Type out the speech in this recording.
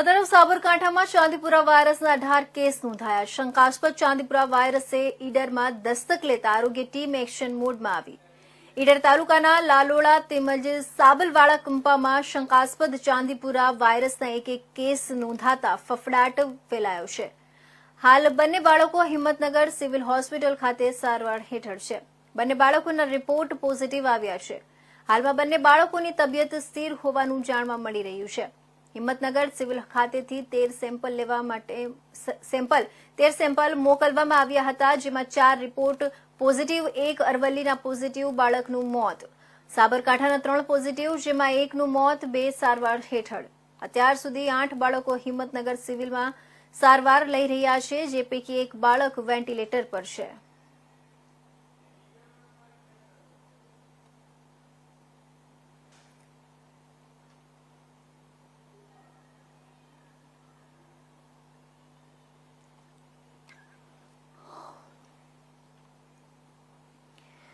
તરફ સાબરકાંઠામાં ચાંદીપુરા વાયરસના અઢાર કેસ નોંધાયા. શંકાસ્પદ ચાંદીપુરા વાયરસે ઈડરમાં દસ્તક લેતા આરોગ્ય ટીમ એક્શન મોડમાં આવી. ઈડર તાલુકાના લાલોડા તેમજ સાબલવાળા કંપામાં શંકાસ્પદ ચાંદીપુરા વાયરસના એક એક કેસ નોંધાતા ફફડાટ ફેલાયો છે. હાલ બંને બાળકો હિંમતનગર સિવિલ હોસ્પિટલ ખાતે સારવાર હેઠળ છે. બંને બાળકોના રિપોર્ટ પોઝિટિવ આવ્યા છે. હાલમાં બંને બાળકોની તબિયત સ્થિર હોવાનું જાણવા મળી રહ્યું છે. હિંમતનગર સિવિલ ખાતેથી તેર સેમ્પલ લેવા માટે સેમ્પલ, તેર સેમ્પલ મોકલવામાં આવ્યા હતા, જેમાં ચાર રિપોર્ટ પોઝિટિવ, એક અરવલ્લીના પોઝિટિવ બાળકનું મોત. સાબરકાંઠાના ત્રણ પોઝિટિવ, જેમાં એકનું મોત બે સારવાર હેઠળ. અત્યાર સુધી આઠ બાળકો હિંમતનગર સિવિલમાં સારવાર લઈ રહ્યા છે, જે પૈકી એક બાળક વેન્ટિલેટર પર છે.